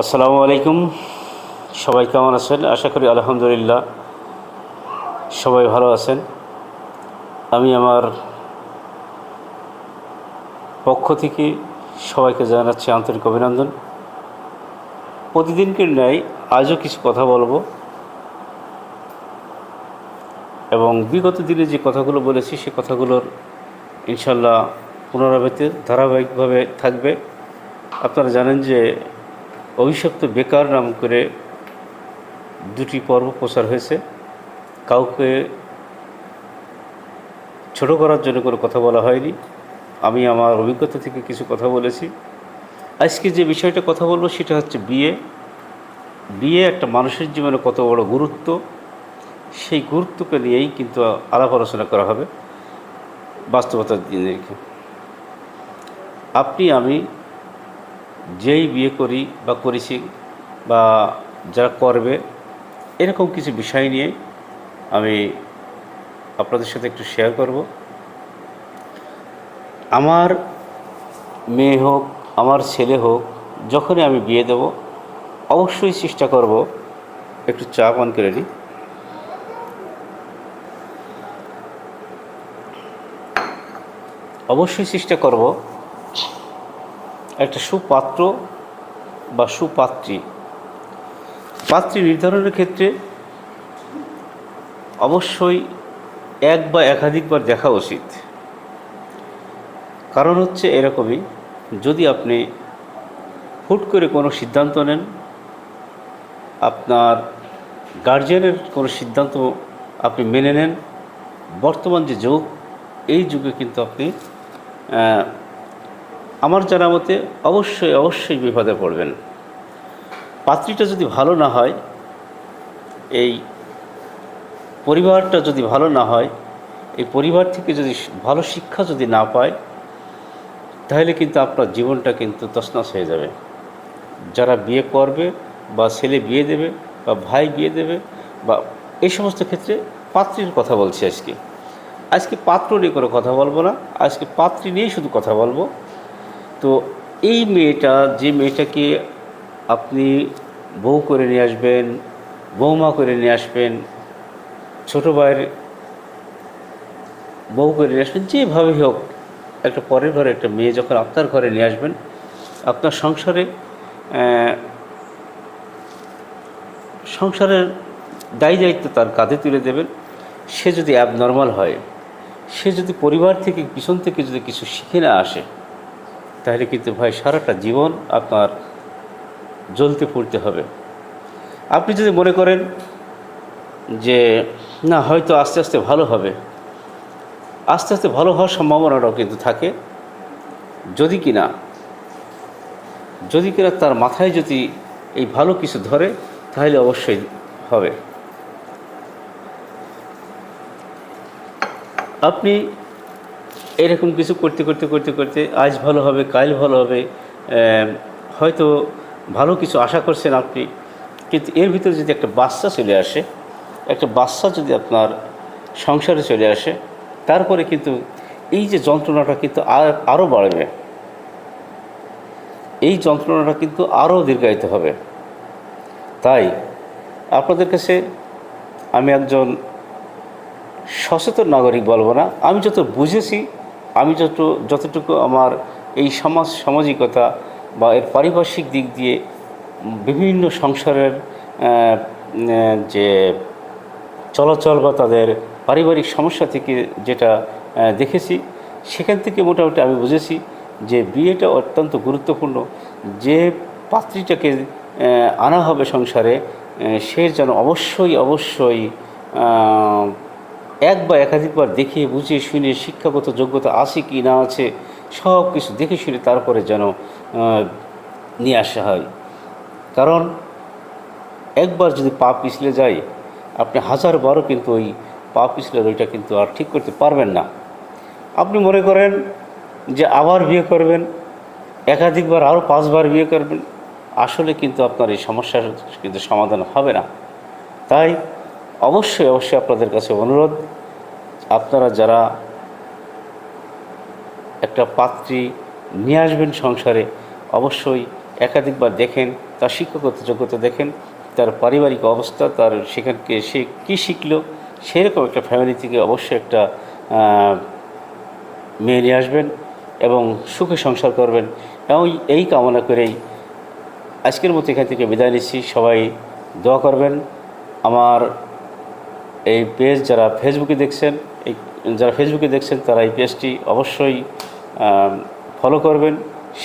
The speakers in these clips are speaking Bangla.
আসসালামু আলাইকুম। সবাই কেমন আছেন? আশা করি আলহামদুলিল্লাহ সবাই ভালো আছেন। আমি আমার পক্ষ থেকে সবাইকে জানাচ্ছি আন্তরিক অভিনন্দন। প্রতিদিনকে ন্যায় আজও কিছু কথা বলব। এবং বিগত দিনে যে কথাগুলো বলেছি, সে কথাগুলোর ইনশাল্লাহ পুনরাবৃত্তি ধারাবাহিকভাবে থাকবে। আপনারা জানেন যে অভিশপ্ত বেকার নাম করে দুটি পর্ব প্রচার হয়েছে। কাউকে ছোট করার জন্য কোনো কথা বলা হয়নি। আমি আমার অভিজ্ঞতা থেকে কিছু কথা বলেছি। আজকে যে বিষয়টা কথা বলব সেটা হচ্ছে বিয়ে। বিয়ে একটা মানুষের জীবনে কত বড় গুরুত্ব, সেই গুরুত্বকে নিয়েই কিন্তু আলাপ আলোচনা করা হবে বাস্তবতার দিনে রেখে আপনি, আমি যেই বিয়ে করি বা করেছি বা যারা করবে, এরকম কিছু বিষয় নিয়ে আমি আপনাদের সাথে একটু শেয়ার করব। আমার মেয়ে হোক, আমার ছেলে হোক, যখনই আমি বিয়ে দেব, অবশ্যই চেষ্টা করব একটু চা পান করে নিই। অবশ্যই চেষ্টা করব একটা সুপাত্র বা সুপাত্রী। পাত্রী নির্ধারণের ক্ষেত্রে অবশ্যই এক বা একাধিকবার দেখা উচিত। কারণ হচ্ছে এরকমই, যদি আপনি হুট করে কোনো সিদ্ধান্ত নেন, আপনার গার্জিয়ানের কোনো সিদ্ধান্ত আপনি মেনে নেন, বর্তমান যে যুগ, এই যুগে কিন্তু আপনি আমার জানা মতে অবশ্যই অবশ্যই বিপদে পড়বেন। পাত্রীটা যদি ভালো না হয়, এই পরিবারটা যদি ভালো না হয়, এই পরিবার থেকে যদি ভালো শিক্ষা যদি না পায়, তাহলে কিন্তু আপনার জীবনটা কিন্তু তছনছ হয়ে যাবে। যারা বিয়ে করবে বা ছেলে বিয়ে দেবে বা ভাই বিয়ে দেবে বা এই সমস্ত ক্ষেত্রে পাত্রীর কথা বলছি আজকে। আজকে পাত্র নিয়ে কোনো কথা বলব না। আজকে পাত্রী নিয়েই শুধু কথা বলব। তো এই মেয়েটা, যে মেয়েটাকে আপনি বউ করে নিয়ে আসবেন বৌমা করে নিয়ে আসবেন, ছোটো ভাইয়ের বউ করে নিয়ে আসবেন, যেভাবেই হোক, একটা পরের ঘরে একটা মেয়ে যখন আপনার ঘরে নিয়ে আসবেন, আপনার সংসারে সংসারের দায়ী দায়িত্ব তার কাঁধে তুলে দেবেন। সে যদি অ্যাবনর্মাল হয়, সে যদি পরিবার থেকে, পিছন থেকে যদি কিছু শিখে না আসে তাহলে কিন্তু ভাই সারাটা জীবন আপনার জ্বলতে পড়তে হবে। আপনি যদি মনে করেন যে, না, হয়তো আস্তে আস্তে ভালো হবে। আস্তে আস্তে ভালো হওয়ার সম্ভাবনাটাও কিন্তু থাকে। যদি কিনা যদি কিনা তার মাথায় যদি এই ভালো কিছু ধরে, তাহলে অবশ্যই হবে। আপনি এরকম কিছু করতে করতে করতে করতে আজ ভালো হবে, কাল ভালো হবে হয়তো ভালো কিছু আশা করছেন আপনি, কিন্তু এর ভিতরে যদি একটা বাচ্চা চলে আসে, একটা বাচ্চা যদি আপনার সংসারে চলে আসে, তারপরে কিন্তু এই যে যন্ত্রণাটা কিন্তু আর আরও বাড়বে। এই যন্ত্রণাটা কিন্তু আরও দীর্ঘায়িত হবে। তাই আপনাদের কাছে আমি একজন সচেতন নাগরিক বলব না। আমি যত বুঝেছি আমি যত যতটুকু আমার এই সমাজ, সামাজিকতা বা এর পারিপার্শ্বিক দিক দিয়ে বিভিন্ন সংসারের যে চলাচল বা তাদের পারিবারিক সমস্যা থেকে যেটা দেখেছি, সেখান থেকে মোটামুটি আমি বুঝেছি যে বিয়েটা অত্যন্ত গুরুত্বপূর্ণ। যে পাত্রীটাকে আনা হবে সংসারে সে যেন অবশ্যই অবশ্যই এক বা একাধিকবার দেখে বুঝে শুনে শিক্ষাগত যোগ্যতা আছে কি না আছে, সব কিছু দেখে শুনে তারপরে যেন নিয়ে আসা হয়। কারণ, একবার যদি পা পিছলে যায়, আপনি হাজার বারও কিন্তু ওই পা পিছলে ওইটা কিন্তু আর ঠিক করতে পারবেন না। আপনি মনে করেন যে আবার বিয়ে করবেন, একাধিকবার আরও পাঁচবার বিয়ে করবেন, আসলে কিন্তু আপনার এই সমস্যার কিন্তু সমাধান হবে না। তাই অবশ্যই অবশ্যই আপনাদের কাছে অনুরোধ। আপনারা যারা একটা পাত্রী নিয়ে আসবেন সংসারে, অবশ্যই একাধিকবার দেখেন, তার শিক্ষকতা যোগ্যতা দেখেন, তার পারিবারিক অবস্থা, তার সেখানকে সে কী শিখলো, সেরকম একটা ফ্যামিলি থেকে অবশ্যই একটা মেয়ে নিয়ে আসবেন এবং সুখে সংসার করবেন এবং এই কামনা করেই আজকের মতো এখান থেকে বিদায় নিচ্ছি। সবাই দোয়া করবেন। আমার এই পেজ যারা ফেসবুকে দেখছেন, এই যারা ফেসবুকে দেখছেন, তারা এই পেজটি অবশ্যই ফলো করবেন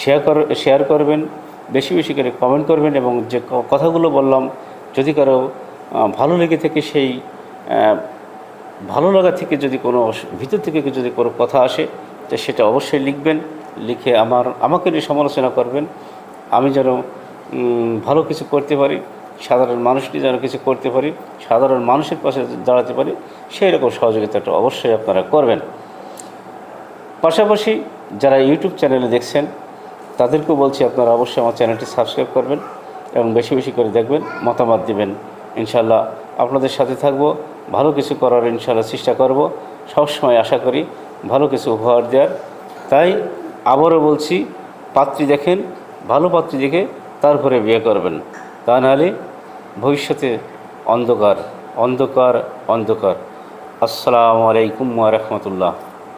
শেয়ার কর শেয়ার করবেন, বেশি বেশি করে কমেন্ট করবেন এবং যে কথাগুলো বললাম, যদি কারও ভালো লেগে থেকে সেই ভালো লাগা থেকে যদি কোনো ভিতর থেকে যদি কোনো কথা আসে, তো সেটা অবশ্যই লিখবেন, লিখে আমার, আমাকে নিয়ে সমালোচনা করবেন। আমি যেন ভালো কিছু করতে পারি। সাধারণ মানুষটি যেন কিছু করতে পারি, সাধারণ মানুষের পাশে দাঁড়াতে পারি, সেই রকম সহযোগিতাটা অবশ্যই আপনারা করবেন। পাশাপাশি যারা ইউটিউব চ্যানেলে দেখছেন, তাদেরকেও বলছি আপনারা অবশ্যই আমার চ্যানেলটি সাবস্ক্রাইব করবেন এবং বেশি বেশি করে দেখবেন, মতামত দিবেন। ইনশাল্লাহ আপনাদের সাথে থাকব, ভালো কিছু করার ইনশাল্লাহ চেষ্টা করব। সবসময় আশা করি ভালো কিছু উপহার দেওয়ার। তাই আবারও বলছি, পাত্রী দেখেন, ভালো পাত্রী দেখে তারপরে বিয়ে করবেন। তা নাহলে ভবিষ্যতে অন্ধকার অন্ধকার অন্ধকার। আসসালামু আলাইকুম রহমতুল্লাহ।